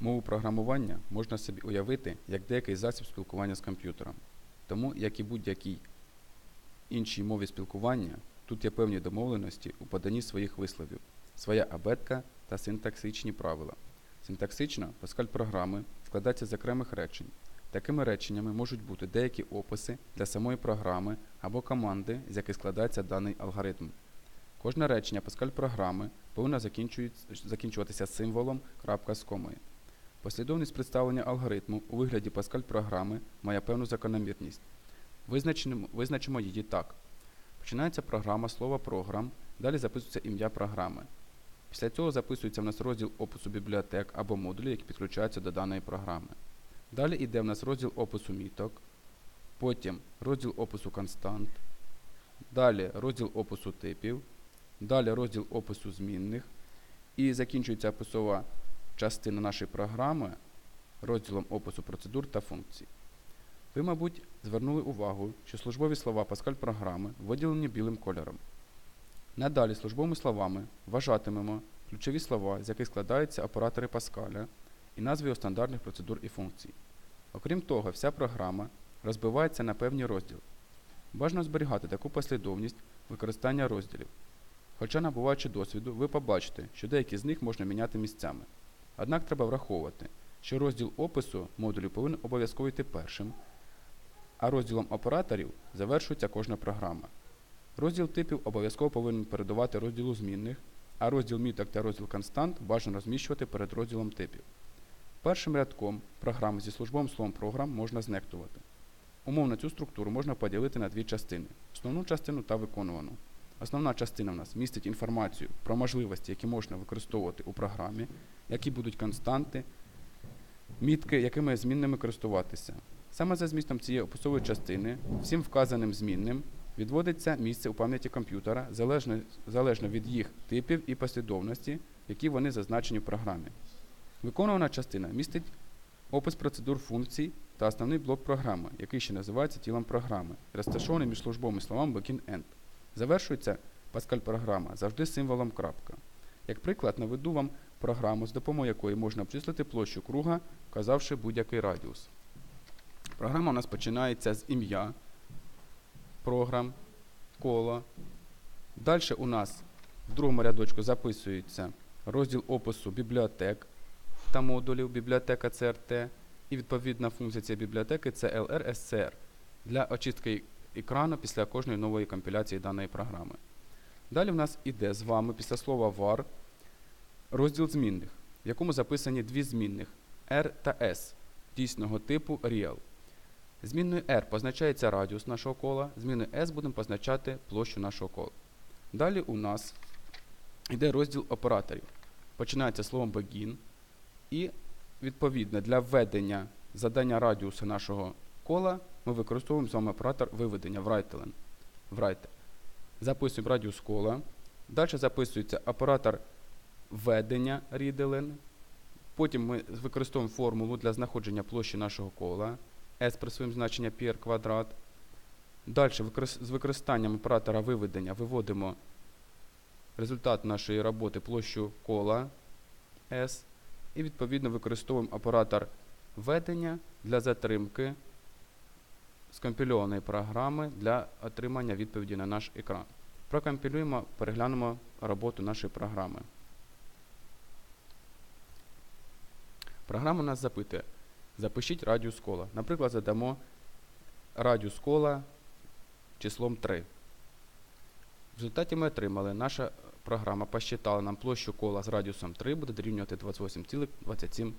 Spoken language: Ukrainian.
Мову програмування можна собі уявити як деякий засіб спілкування з комп'ютером. Тому, як і будь-якій іншій мові спілкування, тут є певні домовленості у поданні своїх висловів, своя абетка та синтаксичні правила. Синтаксично паскаль програми складається з окремих речень. Такими реченнями можуть бути деякі описи для самої програми або команди, з яких складається даний алгоритм. Кожне речення паскаль програми повинно закінчуватися символом крапка з комою. Послідовність представлення алгоритму у вигляді паскаль програми має певну закономірність. Визначимо, визначимо її так. Починається програма слова програм, далі записується ім'я програми. Після цього записується в нас розділ опису бібліотек або модулів, які підключаються до даної програми. Далі йде в нас розділ опису міток, потім розділ опису констант, далі розділ опису типів, далі розділ опису змінних і закінчується описова частина нашої програми розділом опису процедур та функцій. Ви, мабуть, звернули увагу, що службові слова паскаль програми виділені білим кольором. Надалі службовими словами вважатимемо ключові слова, з яких складаються оператори Паскаля і назви його стандартних процедур і функцій. Окрім того, вся програма розбивається на певні розділи. Бажано зберігати таку послідовність використання розділів. Хоча, набуваючи досвіду, ви побачите, що деякі з них можна міняти місцями. Однак треба враховувати, що розділ опису модулю повинен обов'язково йти першим, а розділом операторів завершується кожна програма. Розділ типів обов'язково повинен передавати розділу змінних, а розділ міток та розділ констант бажано розміщувати перед розділом типів. Першим рядком програми зі службовим словом програм можна знехтувати. Умовно цю структуру можна поділити на дві частини: основну частину та виконувану. Основна частина в нас містить інформацію про можливості, які можна використовувати у програмі, які будуть константи, мітки, якими змінними користуватися. Саме за змістом цієї описової частини всім вказаним змінним відводиться місце у пам'яті комп'ютера залежно, залежно від їх типів і послідовності, які вони зазначені в програмі. Виконувана частина містить опис процедур функцій та основний блок програми, який ще називається тілом програми, розташований між службовими словами begin-end. Завершується паскаль програма завжди символом крапка. Як приклад, наведу вам програму, з допомогою якої можна обчислити площу круга, вказавши будь-який радіус. Програма у нас починається з ім'я, програм, кола. Далі у нас в другому рядочку записується розділ опису бібліотек та модулів бібліотека CRT і відповідна функція цієї бібліотеки це LRSCR для очистки екрану після кожної нової компіляції даної програми. Далі в нас іде з вами після слова var розділ змінних, в якому записані дві змінних R та S дійсного типу real. Змінною R позначається радіус нашого кола, зміною S будемо позначати площу нашого кола. Далі у нас йде розділ операторів. Починається словом begin, і відповідно для введення задання радіусу нашого кола ми використовуємо з вами оператор виведення writeln. write. Записуємо радіус кола. Далі записується оператор введення readln. Потім ми використовуємо формулу для знаходження площі нашого кола. S при своєму значенні πr квадрат. Далі з використанням оператора виведення виводимо результат нашої роботи площу кола S. І відповідно використовуємо оператор введення для затримки скомпільованої програми для отримання відповіді на наш екран. Прокомпілюємо, переглянемо роботу нашої програми. Програма нас запитує: запишіть радіус кола. Наприклад, задамо радіус кола числом 3. В результаті ми отримали, наша програма посчитала нам площу кола з радіусом 3 буде дорівнювати 28,27.